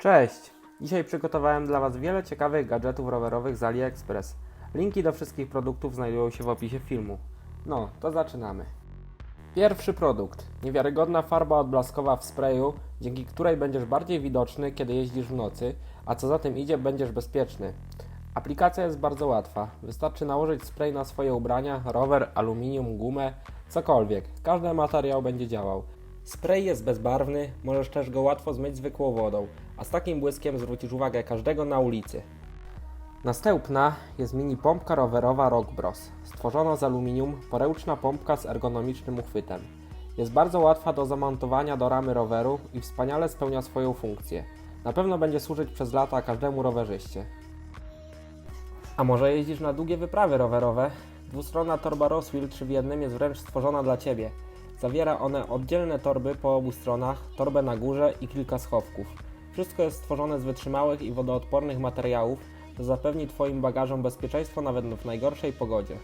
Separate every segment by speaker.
Speaker 1: Cześć! Dzisiaj przygotowałem dla Was wiele ciekawych gadżetów rowerowych z AliExpress. Linki do wszystkich produktów znajdują się w opisie filmu. No, to zaczynamy. Pierwszy produkt. Niewiarygodna farba odblaskowa w sprayu, dzięki której będziesz bardziej widoczny, kiedy jeździsz w nocy, a co za tym idzie, będziesz bezpieczny. Aplikacja jest bardzo łatwa. Wystarczy nałożyć spray na swoje ubrania, rower, aluminium, gumę, cokolwiek. Każdy materiał będzie działał. Spray jest bezbarwny, możesz też go łatwo zmyć zwykłą wodą, a z takim błyskiem zwrócisz uwagę każdego na ulicy. Następna jest mini pompka rowerowa Rock Bros. Stworzona z aluminium, poręczna pompka z ergonomicznym uchwytem. Jest bardzo łatwa do zamontowania do ramy roweru i wspaniale spełnia swoją funkcję. Na pewno będzie służyć przez lata każdemu rowerzyście. A może jeździsz na długie wyprawy rowerowe? Dwustronna torba Roswell 3 w jednym jest wręcz stworzona dla Ciebie. Zawiera one oddzielne torby po obu stronach, torbę na górze i kilka schowków. Wszystko jest stworzone z wytrzymałych i wodoodpornych materiałów, co zapewni Twoim bagażom bezpieczeństwo nawet w najgorszej pogodzie.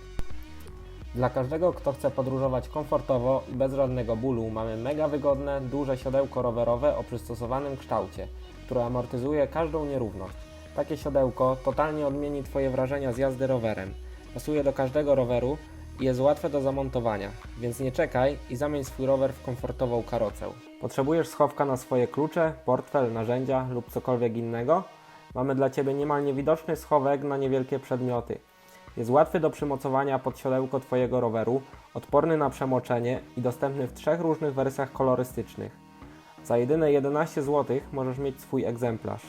Speaker 1: Dla każdego, kto chce podróżować komfortowo i bez żadnego bólu, mamy mega wygodne, duże siodełko rowerowe o przystosowanym kształcie, które amortyzuje każdą nierówność. Takie siodełko totalnie odmieni Twoje wrażenia z jazdy rowerem. Pasuje do każdego roweru jest łatwe do zamontowania, więc nie czekaj i zamień swój rower w komfortową karocę. Potrzebujesz schowka na swoje klucze, portfel, narzędzia lub cokolwiek innego? Mamy dla Ciebie niemal niewidoczny schowek na niewielkie przedmioty. Jest łatwy do przymocowania pod siodełko Twojego roweru, odporny na przemoczenie i dostępny w trzech różnych wersjach kolorystycznych. Za jedyne 11 zł możesz mieć swój egzemplarz.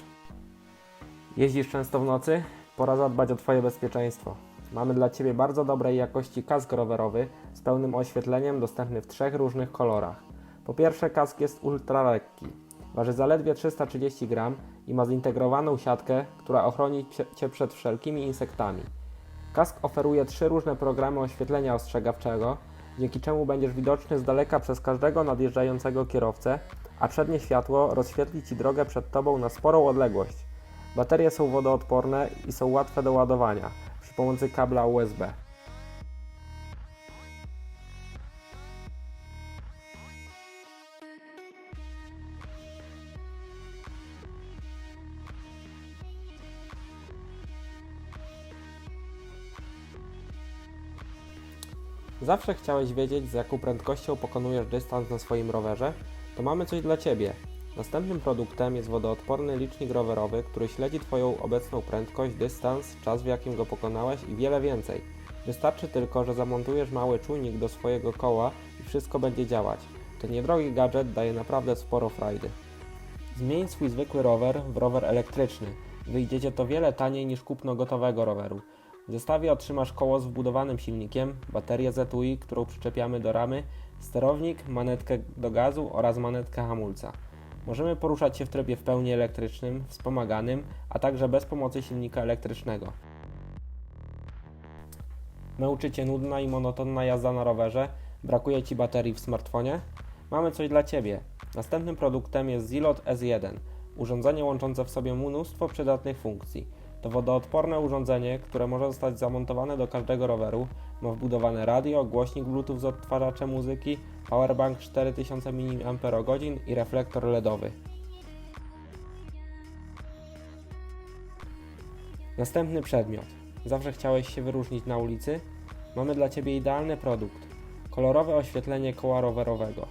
Speaker 1: Jeździsz często w nocy? Pora zadbać o Twoje bezpieczeństwo. Mamy dla Ciebie bardzo dobrej jakości kask rowerowy z pełnym oświetleniem dostępny w trzech różnych kolorach. Po pierwsze kask jest ultra lekki. Waży zaledwie 330 gram i ma zintegrowaną siatkę, która ochroni Cię- przed wszelkimi insektami. Kask oferuje trzy różne programy oświetlenia ostrzegawczego, dzięki czemu będziesz widoczny z daleka przez każdego nadjeżdżającego kierowcę, a przednie światło rozświetli Ci drogę przed Tobą na sporą odległość. Baterie są wodoodporne i są łatwe do ładowania pomocy kabla USB. Zawsze chciałeś wiedzieć, z jaką prędkością pokonujesz dystans na swoim rowerze? To mamy coś dla Ciebie. Następnym produktem jest wodoodporny licznik rowerowy, który śledzi Twoją obecną prędkość, dystans, czas w jakim go pokonałeś i wiele więcej. Wystarczy tylko, że zamontujesz mały czujnik do swojego koła i wszystko będzie działać. Ten niedrogi gadżet daje naprawdę sporo frajdy. Zmień swój zwykły rower w rower elektryczny. Wyjdziecie to wiele taniej niż kupno gotowego roweru. W zestawie otrzymasz koło z wbudowanym silnikiem, baterię ZUI, którą przyczepiamy do ramy, sterownik, manetkę do gazu oraz manetkę hamulca. Możemy poruszać się w trybie w pełni elektrycznym, wspomaganym, a także bez pomocy silnika elektrycznego. Męczy Cię nudna i monotonna jazda na rowerze? Brakuje Ci baterii w smartfonie? Mamy coś dla Ciebie. Następnym produktem jest Zilot S1, urządzenie łączące w sobie mnóstwo przydatnych funkcji. To wodoodporne urządzenie, które może zostać zamontowane do każdego roweru. Ma wbudowane radio, głośnik Bluetooth z odtwarzaczem muzyki, powerbank 4000 mAh i reflektor LEDowy. Następny przedmiot. Zawsze chciałeś się wyróżnić na ulicy? Mamy dla Ciebie idealny produkt. Kolorowe oświetlenie koła rowerowego,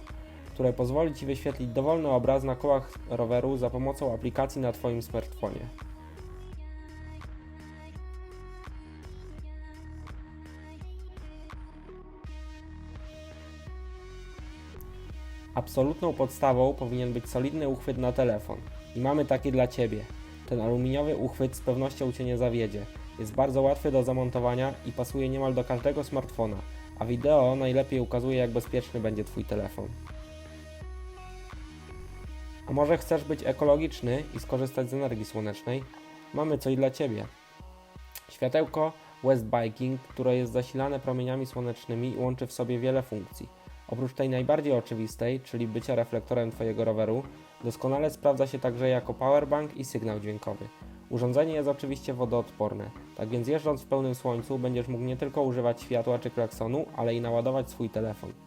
Speaker 1: które pozwoli Ci wyświetlić dowolny obraz na kołach roweru za pomocą aplikacji na Twoim smartfonie. Absolutną podstawą powinien być solidny uchwyt na telefon. I mamy taki dla Ciebie. Ten aluminiowy uchwyt z pewnością Cię nie zawiedzie. Jest bardzo łatwy do zamontowania i pasuje niemal do każdego smartfona, a wideo najlepiej ukazuje jak bezpieczny będzie Twój telefon. A może chcesz być ekologiczny i skorzystać z energii słonecznej? Mamy coś dla Ciebie. Światełko West Biking, które jest zasilane promieniami słonecznymi i łączy w sobie wiele funkcji. Oprócz tej najbardziej oczywistej, czyli bycia reflektorem Twojego roweru, doskonale sprawdza się także jako powerbank i sygnał dźwiękowy. Urządzenie jest oczywiście wodoodporne, tak więc jeżdżąc w pełnym słońcu będziesz mógł nie tylko używać światła czy klaksonu, ale i naładować swój telefon.